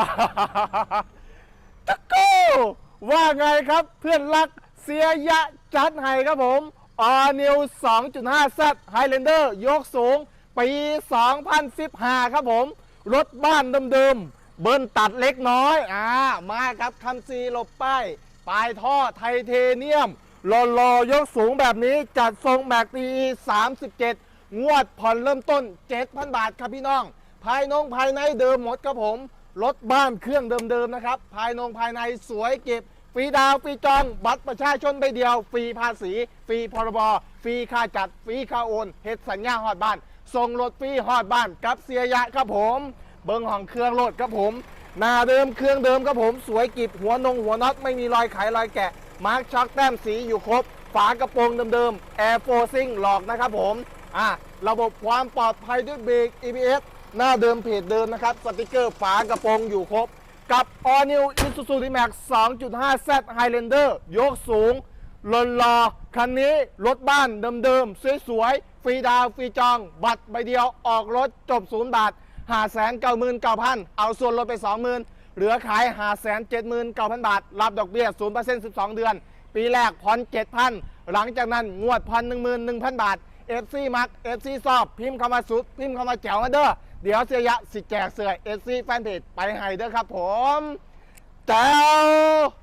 ปาตะโก้ว่าไงครับเพื่อนรักเสียยะจัดให้ครับผมออนิว2.5 Z Highlander ยกสูง ปี 2015 ครับผม รถบ้านเดิมๆ เบิ้ลตัดเล็กน้อย อ่า มาครับคันซีหลบป้ายปลายท่อไทเทเนียมรอรอยกสูงแบบนี้จัดทรงแม็กตี 37 งวดผ่อนเริ่มต้น 7,000 บาทครับพี่น้อง ภายนงภายในเดิมหมดครับผม รถบ้านเครื่องเดิมๆนะครับ ภายนงภายในสวยเก็บ ฟรีดาวฟรีจองบัตรประชาชนใบเดียว ฟรีภาษี ฟรีพรบฟรีค่าจัด ฟรีค่าโอนเฮ็ดสัญญาฮอดบ้านส่งรถฟรีฮอดบ้านกับเสียยะครับผม เบิ้งห้องเครื่องรถครับผมหน้าเดิมเครื่องเดิมครับผมสวยกิบหัวนงหัวน็อตไม่มีรอยไขรอยแกะมาร์คช็อคแต้มสีอยู่ครบ ฝากระโปรงเดิมๆ Air f o r c i n g หลอกนะครับผมอะระบบความปลอดภัยด้วยเบรก EBS หน้าเดิมเพจเดิมนะครับ สติกเกอร์ฝากระโปรงอยู่ครบ กับ All New Isuzu D-Max 2.5 Z Highlander ยกสูงลนรอคันนี้รถบ้านเดิมๆสวยๆฟรีดาวฟรีจอง บัตรใบเดียวออกรถจบศูนย์บาท5 9 9 9 0 0 0เอาส่วนลดไป20,000เหลือขาย5 7 9 0 0 0บาท รับดอกเบี้ย0% 12เดือน ปีแรกผ่อน7,000หลังจากนั้นงวดผ่อน11,000บาท FC มัก FC สอบพิมพ์คำว่าสุดพิมพ์คำว่าแจ๋วมาเด้อ เดี๋ยวเสียยะสิแจกเสื้อซี่แฟนเพจไปให้เด้อครับผมแจ้ว